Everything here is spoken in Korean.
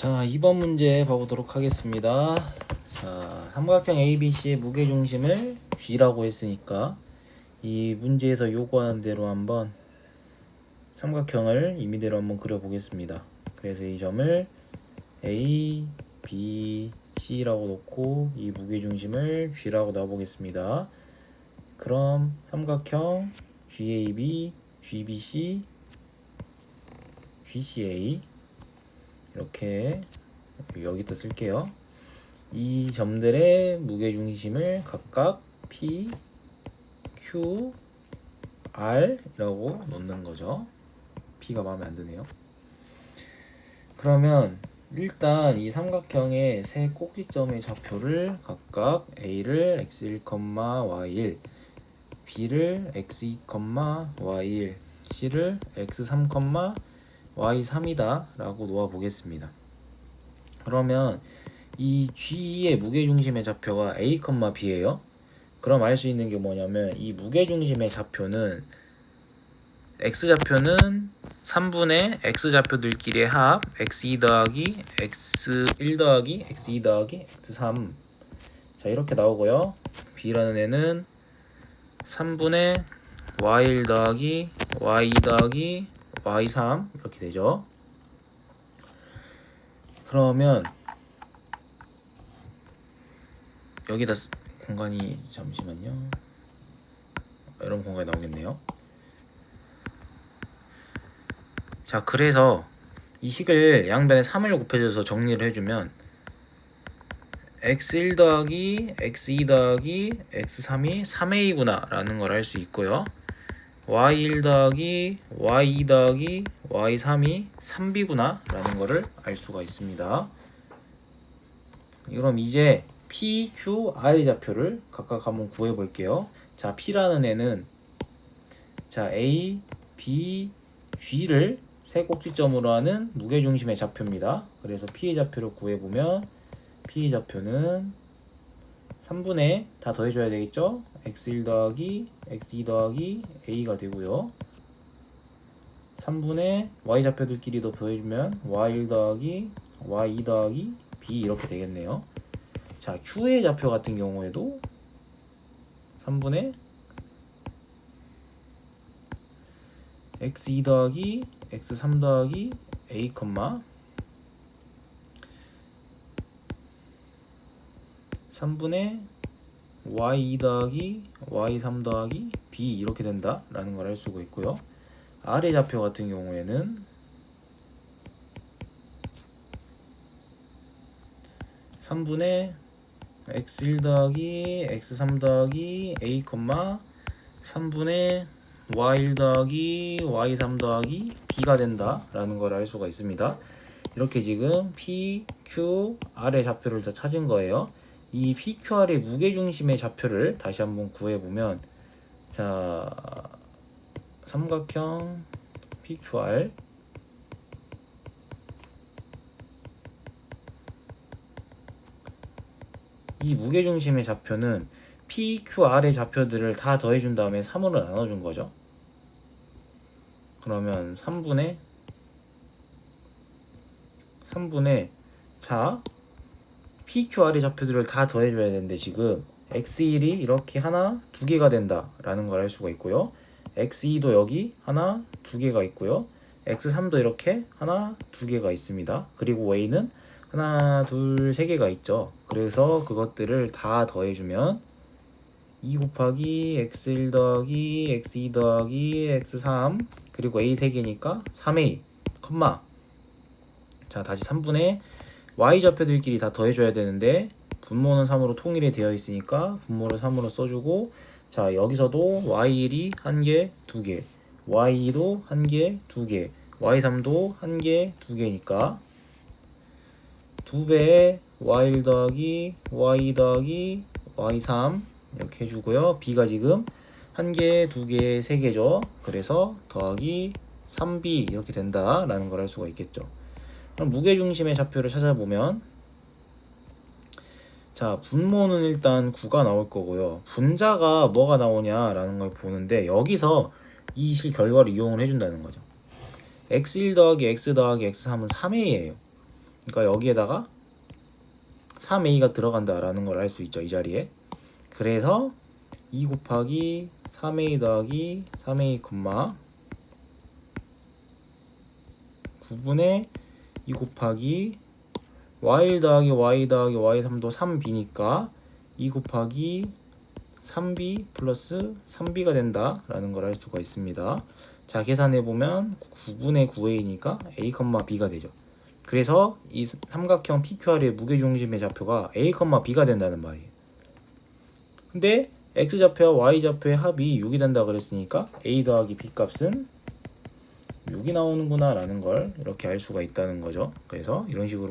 자, 2번 문제 봐보도록 하겠습니다. 자, 삼각형 ABC의 무게중심을 G라고 했으니까 이 문제에서 요구하는 대로 한번 삼각형을 임의대로 한번 그려보겠습니다. 그래서 이 점을 A, B, C라고 놓고 이 무게중심을 G라고 놔보겠습니다. 그럼 삼각형 GAB, GBC, GCA 이렇게 여기다 쓸게요. 이 점들의 무게 중심을 각각 P, Q, R이라고 놓는 거죠. P가 마음에 안 드네요. 그러면 일단 이 삼각형의 세 꼭지점의 좌표를 각각 A를 x1, y1, B를 x2, y1, C를 x3, y3이다 라고 놓아 보겠습니다. 그러면 이 G의 무게중심의 좌표가 A, B예요. 그럼 알 수 있는 게 뭐냐면 이 무게중심의 좌표는 X좌표는 3분의 X좌표들끼리의 합 X2 더하기 X1 더하기 X2 더하기 X3 자 이렇게 나오고요. B라는 애는 3분의 Y1 더하기 Y2 더하기 y3 이렇게 되죠. 그러면 여기다 쓰- 공간이 잠시만요. 이런 공간이 나오겠네요. 자, 그래서 이 식을 양변에 3을 곱해줘서 정리를 해주면 x1 더하기 x2 더하기 x3이 3a구나 라는 걸 알 수 있고요. Y1 더하기 y2 더하기 y3이 3b구나 라는 거를 알 수가 있습니다. 그럼 이제 p, q, r의 좌표를 각각 한번 구해 볼게요. 자, p라는 애는 자, a, b, g를 세 꼭지점으로 하는 무게중심의 좌표입니다. 그래서 p의 좌표를 구해 보면 p의 좌표는 3분의 다 더해줘야 되겠죠? x1 더하기 x2 더하기 a가 되고요. 3분의 y 좌표들끼리도 더해주면 y1 더하기 y2 더하기 b 이렇게 되겠네요. 자, q의 좌표 같은 경우에도 3분의 x2 더하기 x3 더하기 a, 3분의 y2 더하기 y3 더하기 b 이렇게 된다 라는 걸 알 수가 있고요. 아래 좌표 같은 경우에는 3분의 x1 더하기 x3 더하기 a, 3분의 y1 더하기 y3 더하기 b가 된다 라는 걸 알 수가 있습니다. 이렇게 지금 p, q, r의 좌표를 다 찾은 거예요. 이 PQR의 무게중심의 좌표를 다시 한번 구해보면 자 삼각형 PQR 이 무게중심의 좌표는 PQR의 좌표들을 다 더해준 다음에 3으로 나눠준 거죠. 그러면 3분의 3분의 자 PQR의 좌표들을 다 더해줘야 되는데 지금 X1이 이렇게 하나 두 개가 된다라는 걸 알 수가 있고요. X2도 여기 하나 두 개가 있고요. X3도 이렇게 하나 두 개가 있습니다. 그리고 A는 하나 둘 세 개가 있죠. 그래서 그것들을 다 더해주면 2 곱하기 x1 더하기 x2 더하기 x3 그리고 a 3개니까 3a 컴마 자 다시 3분의 y 좌표들끼리 다 더해줘야 되는데 분모는 3으로 통일이 되어 있으니까 분모를 3으로 써주고 자 여기서도 y1이 한 개, 두 개, y2도 한 개, 두 개, y3도 한 개, 두 개니까 두 배의 y1 더하기 y 더하기 y3 이렇게 해주고요. b가 지금 한 개, 두 개, 세 개죠. 그래서 더하기 3b 이렇게 된다 라는 걸 알 수가 있겠죠. 그럼 무게중심의 좌표를 찾아보면 자 분모는 일단 9가 나올 거고요. 분자가 뭐가 나오냐라는 걸 보는데 여기서 이 실 결과를 이용을 해준다는 거죠. x1 더하기 x 더하기 x3은 3a예요. 그러니까 여기에다가 3a가 들어간다라는 걸 알 수 있죠 이 자리에 그래서 2 곱하기 3a 더하기 3a 콤마 9분의 2 곱하기 y 더하기 y 더하기 y3도 3b니까 2 곱하기 3b 플러스 3b가 된다 라는 걸 알 수가 있습니다. 자 계산해 보면 9분의 9a니까 a, b가 되죠. 그래서 이 삼각형 PQR의 무게중심의 좌표가 a, b가 된다는 말이에요. 근데 x 좌표와 y 좌표의 합이 6이 된다 그랬으니까 a 더하기 b 값은 6이 나오는구나 라는 걸 이렇게 알 수가 있다는 거죠. 그래서 이런 식으로